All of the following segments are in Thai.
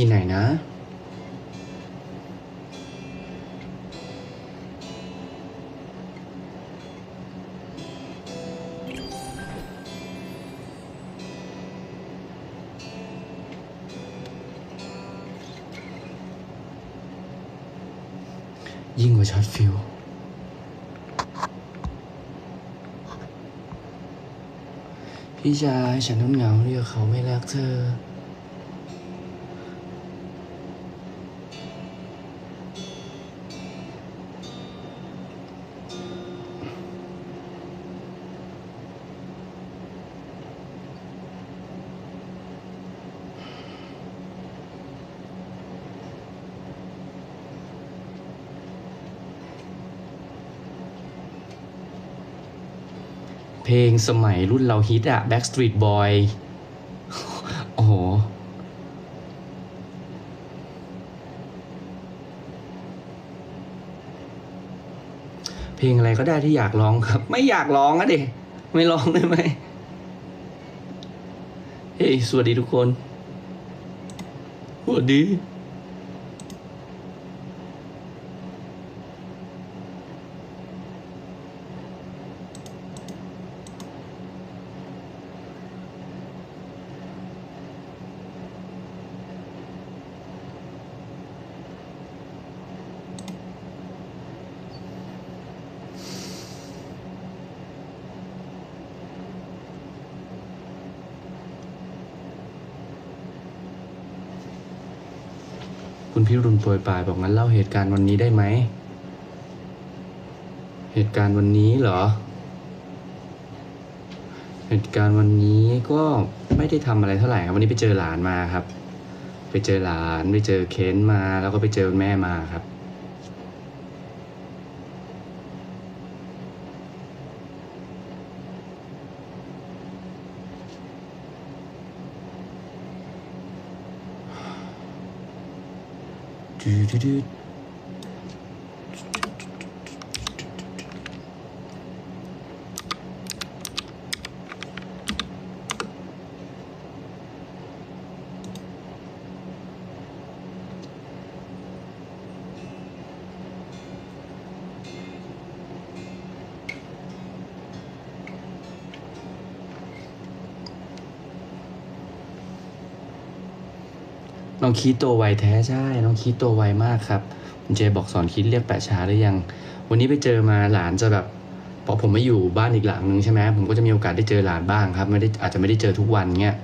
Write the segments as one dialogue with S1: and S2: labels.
S1: คีย์ไหนนะ ยิ่งกว่าช็อตฟิลพี่ชายฉันน้ำเหงาเรียกเขาไม่รักเธอ เพลงสมัยรุ่นเราฮิตอะ Backstreet Boy โอ้โห เพลงอะไรก็ได้ที่อยากร้องครับ ไม่อยากร้องอะเด็ไม่ร้องได้ไหม เฮ้ย สวัสดีทุกคน สวัสดี คุณพี่รุนโปรยปลายบอกงั้นเล่าเหตุการณ์วันนี้ได้ไหม เหตุการณ์วันนี้เหรอ เหตุการณ์วันนี้ก็ไม่ได้ทำอะไรเท่าไหร่ครับวันนี้ไปเจอหลานมาครับ ไปเจอหลานไปเจอเค้นมาแล้วก็ไปเจอแม่มาครับ ดูดูดู น้องคิดตัวไวแท้ใช่ น้องคิดตัวไวมากครับคุณเจบอกสอนคิดเรียกแปะช้าหรือยัง วันนี้ไปเจอมาหลานจะแบบพอผมไม่อยู่บ้านอีกหลังนึงใช่ไหมผมก็จะมีโอกาสได้เจอหลานบ้างครับ ไม่ได้อาจจะไม่ได้เจอทุกวันเงี้ย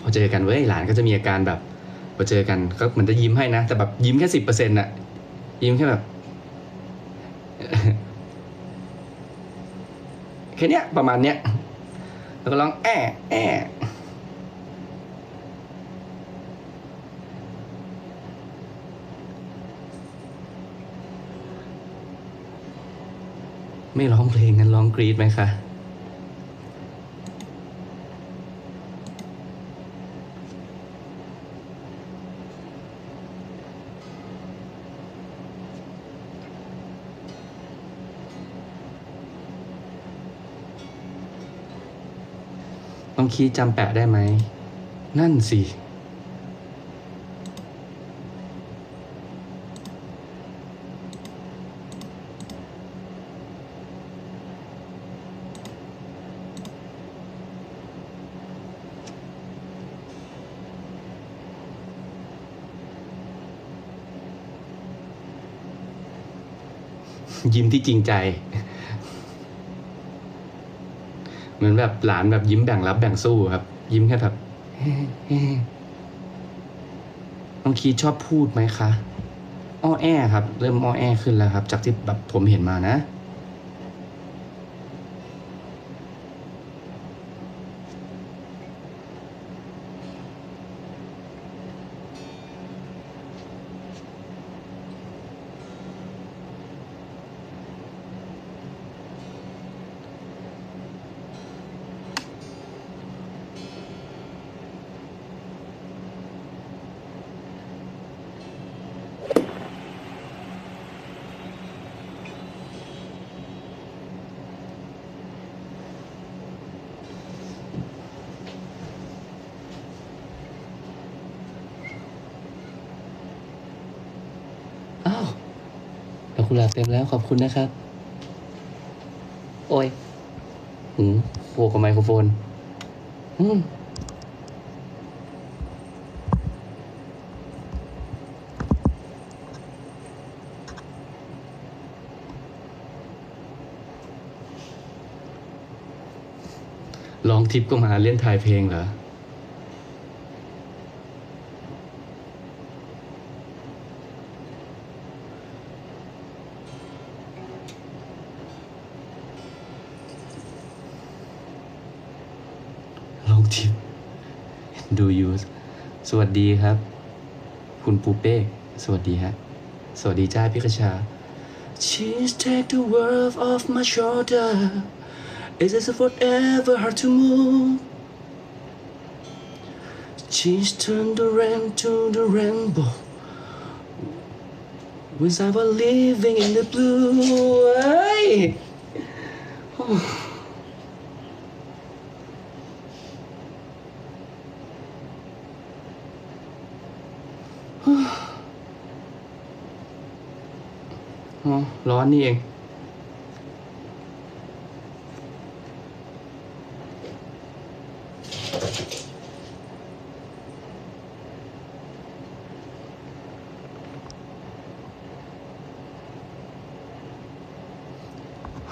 S1: พอเจอกันเว้ยหลานก็จะมีอาการแบบพอเจอกันก็เหมือนจะยิ้มให้นะ แต่แบบยิ้มแค่สิบเปอร์เซ็นต์อะยิ้มแค่แบบแค่เนี้ยประมาณเนี้ยแล้วก็ร้องแอะแอะ ไม่ร้องเพลงงั้นร้องกรีดไหมคะต้องคีดจำแปะได้ไหม นั่นสิ ยิ้มที่จริงใจ เหมือนแบบหลานแบบยิ้มแบ่งรับแบ่งสู้ครับ ยิ้มแค่แบบน้องคีชอบพูดไหมคะอ้อแอครับ เริ่มอ้อแอขึ้นแล้วครับ จากที่แบบผมเห็นมานะ หลาบเต็มแล้วขอบคุณนะครับ โอ้ยหูโผล่กับไมโครโฟน อืมร้องทิปก็มาเล่นทายเพลงเหรอ ลองทิปดูยูสวัสดีครับ คุณปูเป้ สวัสดีฮะ สวัสดีจ้าพี่กระชา She's take the world off my shoulder Is it forever hard to move She's turned the rain to the rainbow Once I was living in the blue เอ้ย ร้อนนี่เอง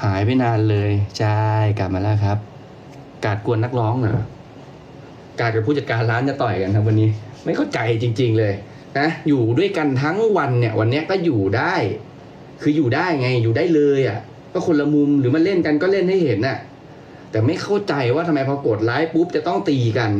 S1: หายไปนานเลย ใช่ กลับมาแล้วครับ กาดกวนนักร้องเหรอ กาดกับผู้จัดการร้านจะต่อยกันครับวันนี้ ไม่เข้าใจจริง ๆ เลยนะอยู่ด้วยกันทั้งวันเนี่ยวันนี้ก็อยู่ได้ คืออยู่ได้ไงอยู่ได้เลยอะ ก็คนละมุมหรือมันเล่นกันก็เล่นให้เห็นน่ะ แต่ไม่เข้าใจว่าทำไมพอกดไลฟ์ปุ๊บจะต้องตีกัน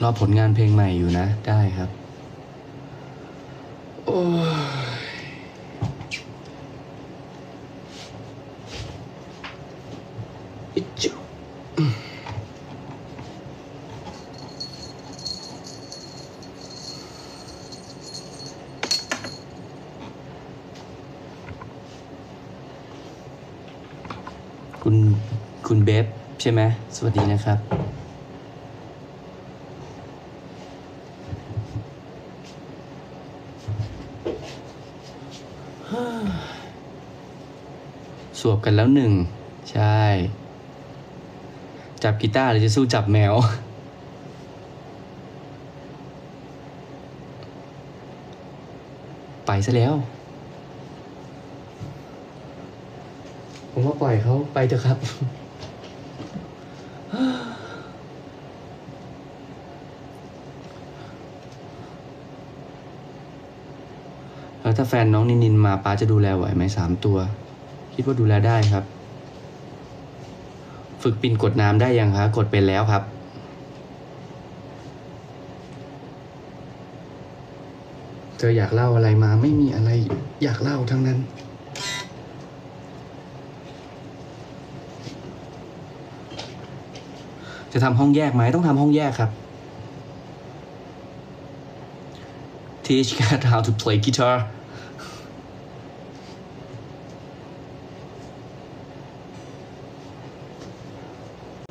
S1: รอผลงานเพลงใหม่อยู่นะ ได้ครับ โอ้ยอิจ๊ะคุณคุณเบฟใช่ไหม สวัสดีนะครับ สวบกันแล้วหนึ่ง ใช่ จับกีตาร์หรือจะสู้จับแมว ไปซะแล้ว ผมว่าปล่อยเขาไปเถอะครับ แล้วถ้าแฟนน้องนินินมาป้าจะดูแลไหวไหมสามตัว คิดว่าดูแลได้ครับ ฝึกปินกดน้ำได้ยังคะกดเป็นแล้วครับเธออยากเล่าอะไรมาไม่มีอะไรอยากเล่าทั้งนั้น จะทำห้องแยกไหมต้องทำห้องแยกครับ teach cat how to play guitar